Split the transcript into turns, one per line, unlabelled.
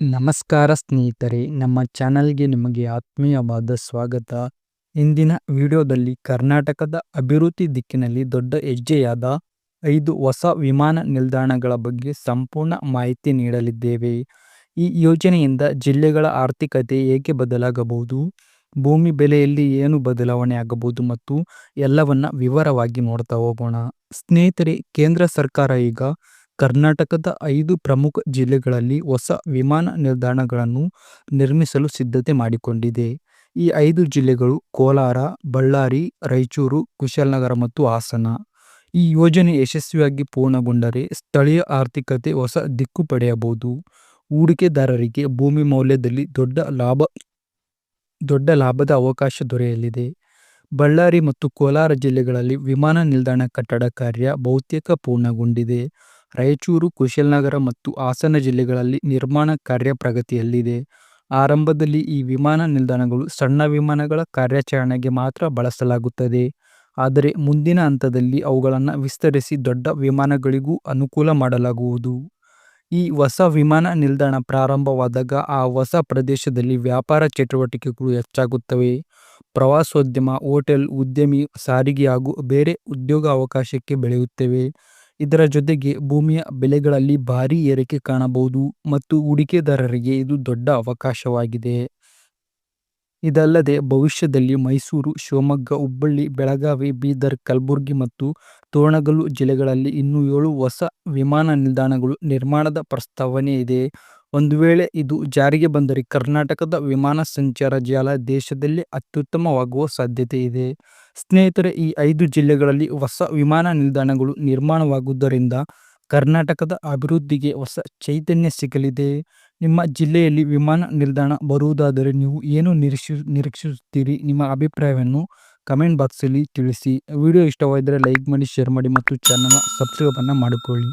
ನಮಸ್ಕಾರ ಸ್ನೇಹಿತರೆ, ನಮ್ಮ ಚಾನಲ್ಗೆ ನಿಮಗೆ ಆತ್ಮೀಯವಾದ ಸ್ವಾಗತ. ಇಂದಿನ ವಿಡಿಯೋದಲ್ಲಿ ಕರ್ನಾಟಕದ ಅಭಿವೃದ್ಧಿ ದಿಕ್ಕಿನಲ್ಲಿ ದೊಡ್ಡ ಹೆಜ್ಜೆಯಾದ ಐದು ಹೊಸ ವಿಮಾನ ನಿಲ್ದಾಣಗಳ ಬಗ್ಗೆ ಸಂಪೂರ್ಣ ಮಾಹಿತಿ ನೀಡಲಿದ್ದೇವೆ. ಈ ಯೋಜನೆಯಿಂದ ಜಿಲ್ಲೆಗಳ ಆರ್ಥಿಕತೆ ಹೇಗೆ ಬದಲಾಗಬಹುದು? ಭೂಮಿ ಬೆಲೆಯಲ್ಲಿ ಏನು ಬದಲಾವಣೆ ಆಗಬಹುದು ಮತ್ತು ಎಲ್ಲವನ್ನ ವಿವರವಾಗಿ ನೋಡ್ತಾ ಹೋಗೋಣ. ಸ್ನೇಹಿತರೆ, ಕೇಂದ್ರ ಸರ್ಕಾರ ಈಗ ಕರ್ನಾಟಕದ ಐದು ಪ್ರಮುಖ ಜಿಲ್ಲೆಗಳಲ್ಲಿ ಹೊಸ ವಿಮಾನ ನಿಲ್ದಾಣಗಳನ್ನು ನಿರ್ಮಿಸಲು ಸಿದ್ಧತೆ ಮಾಡಿಕೊಂಡಿದೆ. ಈ ಐದು ಜಿಲ್ಲೆಗಳು ಕೋಲಾರ, ಬಳ್ಳಾರಿ, ರಾಯಚೂರು, ಕುಶಾಲನಗರ ಮತ್ತು ಹಾಸನ. ಈ ಯೋಜನೆ ಯಶಸ್ವಿಯಾಗಿ ಪೂರ್ಣಗೊಂಡರೆ ಸ್ಥಳೀಯ ಆರ್ಥಿಕತೆ ಹೊಸ ದಿಕ್ಕು ಪಡೆಯಬಹುದು. ಹೂಡಿಕೆದಾರರಿಗೆ ಭೂಮಿ ಮೌಲ್ಯದಲ್ಲಿ ದೊಡ್ಡ ಲಾಭ, ದೊಡ್ಡ ಲಾಭದ ಅವಕಾಶ ದೊರೆಯಲಿದೆ. ಬಳ್ಳಾರಿ ಮತ್ತು ಕೋಲಾರ ಜಿಲ್ಲೆಗಳಲ್ಲಿ ವಿಮಾನ ನಿಲ್ದಾಣ ಕಟ್ಟಡ ಕಾರ್ಯ ಬಹುತೇಕ ಪೂರ್ಣಗೊಂಡಿದೆ. ರಾಯಚೂರು, ಕುಶಾಲನಗರ ಮತ್ತು ಹಾಸನ ಜಿಲ್ಲೆಗಳಲ್ಲಿ ನಿರ್ಮಾಣ ಕಾರ್ಯ ಪ್ರಗತಿಯಲ್ಲಿದೆ. ಆರಂಭದಲ್ಲಿ ಈ ವಿಮಾನ ನಿಲ್ದಾಣಗಳು ಸಣ್ಣ ವಿಮಾನಗಳ ಕಾರ್ಯಾಚರಣೆಗೆ ಮಾತ್ರ ಬಳಸಲಾಗುತ್ತದೆ. ಆದರೆ ಮುಂದಿನ ಹಂತದಲ್ಲಿ ಅವುಗಳನ್ನು ವಿಸ್ತರಿಸಿ ದೊಡ್ಡ ವಿಮಾನಗಳಿಗೂ ಅನುಕೂಲ ಮಾಡಲಾಗುವುದು. ಈ ಹೊಸ ವಿಮಾನ ನಿಲ್ದಾಣ ಪ್ರಾರಂಭವಾದಾಗ ಆ ಹೊಸ ಪ್ರದೇಶದಲ್ಲಿ ವ್ಯಾಪಾರ ಚಟುವಟಿಕೆಗಳು ಹೆಚ್ಚಾಗುತ್ತವೆ. ಪ್ರವಾಸೋದ್ಯಮ, ಹೋಟೆಲ್, ಉದ್ಯಮಿ ಸಾರಿಗೆ ಹಾಗೂ ಬೇರೆ ಉದ್ಯೋಗ ಅವಕಾಶಕ್ಕೆ ಬೆಳೆಯುತ್ತವೆ. ಇದರ ಜೊತೆಗೆ ಭೂಮಿಯ ಬೆಲೆಗಳಲ್ಲಿ ಭಾರಿ ಏರಿಕೆ ಕಾಣಬಹುದು ಮತ್ತು ಹೂಡಿಕೆದಾರರಿಗೆ ಇದು ದೊಡ್ಡ ಅವಕಾಶವಾಗಿದೆ. ಇದಲ್ಲದೆ ಭವಿಷ್ಯದಲ್ಲಿ ಮೈಸೂರು, ಶಿವಮೊಗ್ಗ, ಹುಬ್ಬಳ್ಳಿ, ಬೆಳಗಾವಿ, ಬೀದರ್, ಕಲಬುರಗಿ ಮತ್ತು ತೋರಣಗಲ್ಲು ಜಿಲ್ಲೆಗಳಲ್ಲಿ ಇನ್ನೂ ಏಳು ಹೊಸ ವಿಮಾನ ನಿಲ್ದಾಣಗಳು ನಿರ್ಮಾಣದ ಪ್ರಸ್ತಾವನೆ ಇದೆ. ಒಂದು ವೇಳೆ ಇದು ಜಾರಿಗೆ ಬಂದರೆ ಕರ್ನಾಟಕದ ವಿಮಾನ ಸಂಚಾರ ಜಾಲ ದೇಶದಲ್ಲಿ ಅತ್ಯುತ್ತಮವಾಗುವ ಸಾಧ್ಯತೆ ಇದೆ. ಸ್ನೇಹಿತರೆ, ಈ ಐದು ಜಿಲ್ಲೆಗಳಲ್ಲಿ ಹೊಸ ವಿಮಾನ ನಿಲ್ದಾಣಗಳು ನಿರ್ಮಾಣವಾಗುವುದರಿಂದ ಕರ್ನಾಟಕದ ಅಭಿವೃದ್ಧಿಗೆ ಹೊಸ ಚೈತನ್ಯ ಸಿಗಲಿದೆ. ನಿಮ್ಮ ಜಿಲ್ಲೆಯಲ್ಲಿ ವಿಮಾನ ನಿಲ್ದಾಣ ಬರುವುದಾದರೆ ನೀವು ಏನು ನಿರೀಕ್ಷಿ, ನಿರೀಕ್ಷಿಸುತ್ತೀರಿ? ನಿಮ್ಮ ಅಭಿಪ್ರಾಯವನ್ನು ಕಮೆಂಟ್ ಬಾಕ್ಸಲ್ಲಿ ತಿಳಿಸಿ. ವಿಡಿಯೋ ಇಷ್ಟವಾದರೆ ಲೈಕ್ ಮಾಡಿ, ಶೇರ್ ಮಾಡಿ ಮತ್ತು ಚಾನಲ್ನ ಸಬ್ಸ್ಕ್ರೈಬನ್ನು ಮಾಡಿಕೊಳ್ಳಿ.